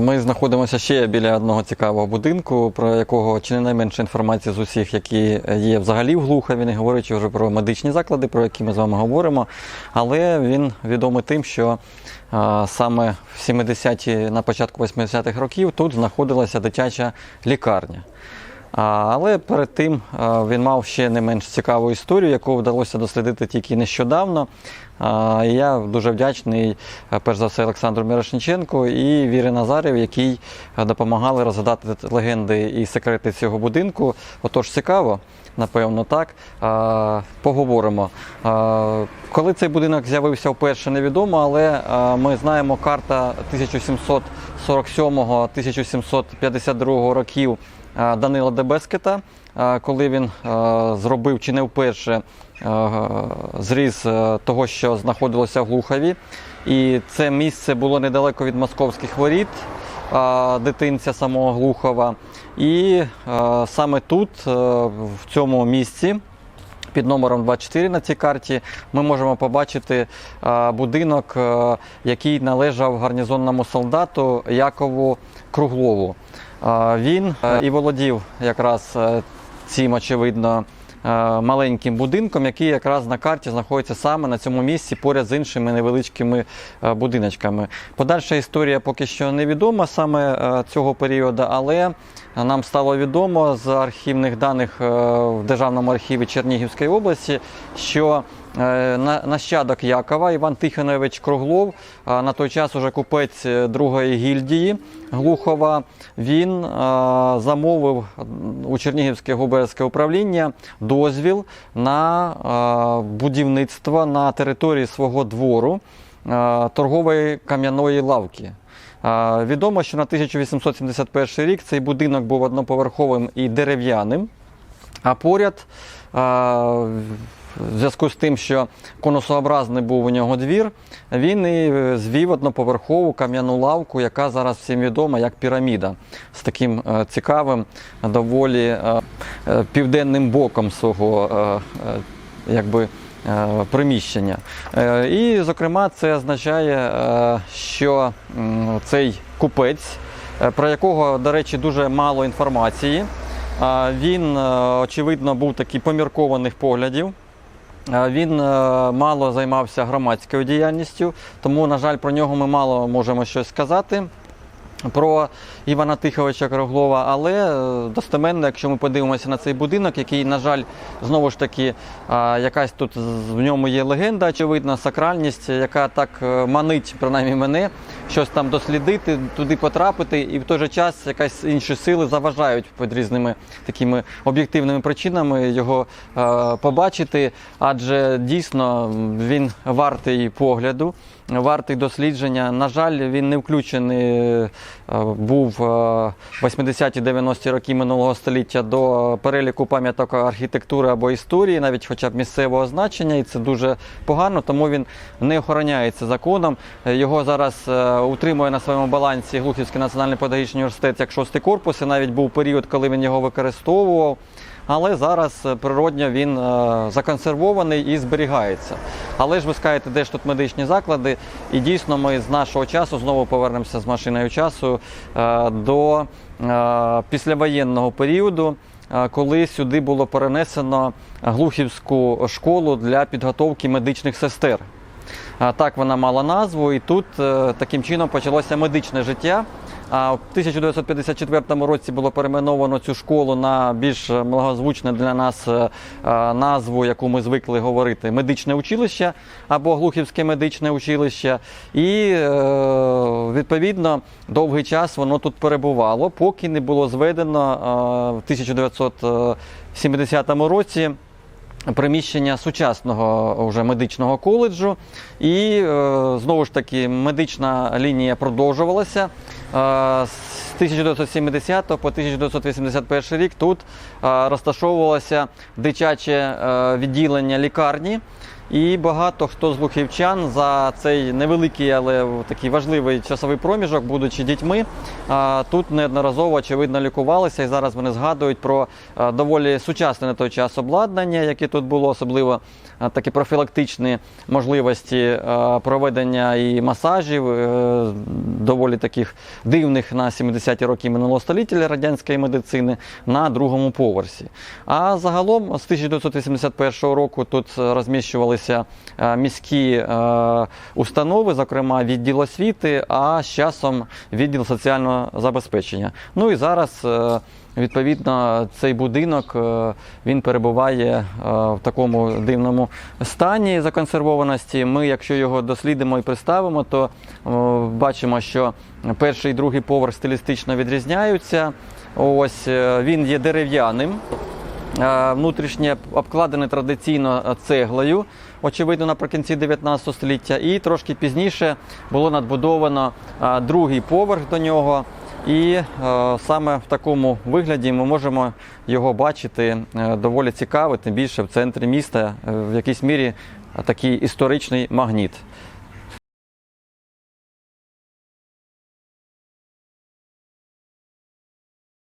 Ми знаходимося ще біля одного цікавого будинку, про якого чи не найменше інформації з усіх, які є взагалі в Глухові, не говорячи вже про медичні заклади, про які ми з вами говоримо. Але він відомий тим, що а, саме в 70-ті, на початку 80-х років тут знаходилася дитяча лікарня. Але перед тим він мав ще не менш цікаву історію, яку вдалося дослідити тільки нещодавно. І Я дуже вдячний, перш за все, Олександру Мірошниченку і Вірі Назарів, які допомагали розгадати легенди і секрети цього будинку. Отож, цікаво, напевно, так. Поговоримо. Коли цей будинок з'явився вперше, невідомо, але ми знаємо карта 1747-1752 років. Е, Данила Дебескета, е, коли він е, зробив чи не вперше зріз того, що знаходилося в Глухові. І це місце було недалеко від московських воріт, дитинця самого Глухова. І саме тут, в цьому місці, під номером 24 на цій карті ми можемо побачити будинок, який належав гарнізонному солдату Якову Круглову. Він е, і володів якраз е, цим, очевидно, е, маленьким будинком, який якраз на карті знаходиться саме на цьому місці поряд з іншими невеличкими будиночками. Подальша історія поки що невідома саме цього періоду, але нам стало відомо з архівних даних в Державному архіві Чернігівської області, що нащадок Якова Іван Тихонович Круглов, на той час уже купець е, другої гільдії Глухова, він е, замовив у Чернігівське губернське управління дозвіл на е, будівництво на території свого двору е, торгової кам'яної лавки. Е, Відомо, що на 1871 рік цей будинок був одноповерховим і дерев'яним, а поряд, е, в зв'язку з тим, що конусообразний був у нього двір, він і е, звів одноповерхову кам'яну лавку, яка зараз всім відома як піраміда, з таким е, цікавим, доволі е, південним боком свого якби, приміщення. І, зокрема, це означає, що цей купець, про якого, до речі, дуже мало інформації, він, очевидно, був такий поміркованих поглядів. Е, Він е, мало займався громадською діяльністю, тому, на жаль, про нього ми мало можемо щось сказати. Про Івана Тиховича Круглова, але е, достеменно, якщо ми подивимося на цей будинок, який, на жаль, знову ж таки, якась тут в ньому є легенда, очевидна, сакральність, яка так манить, принаймні мене, щось там дослідити, туди потрапити, і в той же час якась інші сили заважають під різними такими об'єктивними причинами його е, побачити, адже дійсно він вартий погляду, вартий дослідження. На жаль, він не включений е, був е, 80-ті 90-ті роки минулого століття до переліку пам'яток архітектури або історії, навіть хоча б місцевого значення, і це дуже погано, тому він не охороняється законом. Е, Його зараз утримує на своєму балансі Глухівський національний педагогічний університет як шостий корпус, і навіть був період, коли він його використовував. Але зараз природньо він е, законсервований і зберігається. Але ж ви скажете, де ж тут медичні заклади? І дійсно ми з нашого часу знову повернемося з машиною часу е, до е, післявоєнного періоду, коли сюди було перенесено глухівську школу для підготовки медичних сестер. Так вона мала назву, і тут е, таким чином почалося медичне життя. А в 1954 році було перейменовано цю школу на більш многозвучне для нас е, е, назву, яку ми звикли говорити медичне училище або Глухівське медичне училище. І е, відповідно довгий час воно тут перебувало, поки не було зведено е, в 1970 році приміщення сучасного вже медичного коледжу. І е, знову ж таки медична лінія продовжувалася. Е, з 1970 по 1981 рік тут е, розташовувалося дитяче е, відділення лікарні. І багато хто з лухівчан за цей невеликий, але такий важливий часовий проміжок, будучи дітьми, тут неодноразово очевидно лікувалися. І зараз вони згадують про доволі сучасне на той час обладнання, яке тут було, особливо такі профілактичні можливості проведення і масажів, е, доволі таких дивних на 70-ті роки минулого століття радянської медицини на другому поверсі. А загалом з 1981 року тут розміщувалися е, міські е, установи, зокрема відділ освіти, а з часом відділ соціального забезпечення. Ну і зараз. Відповідно, цей будинок е, він перебуває е, в такому дивному стані законсервованості. Ми, якщо його дослідимо і представимо, то бачимо, що перший і другий поверх стилістично відрізняються. Ось е, він є дерев'яним. Внутрішнє обкладене традиційно цеглою, очевидно, наприкінці 19 століття, і трошки пізніше було надбудовано другий поверх до нього. І е, саме в такому вигляді ми можемо його бачити е, доволі цікаво, тим більше в центрі міста, е, в якійсь мірі такий історичний магніт.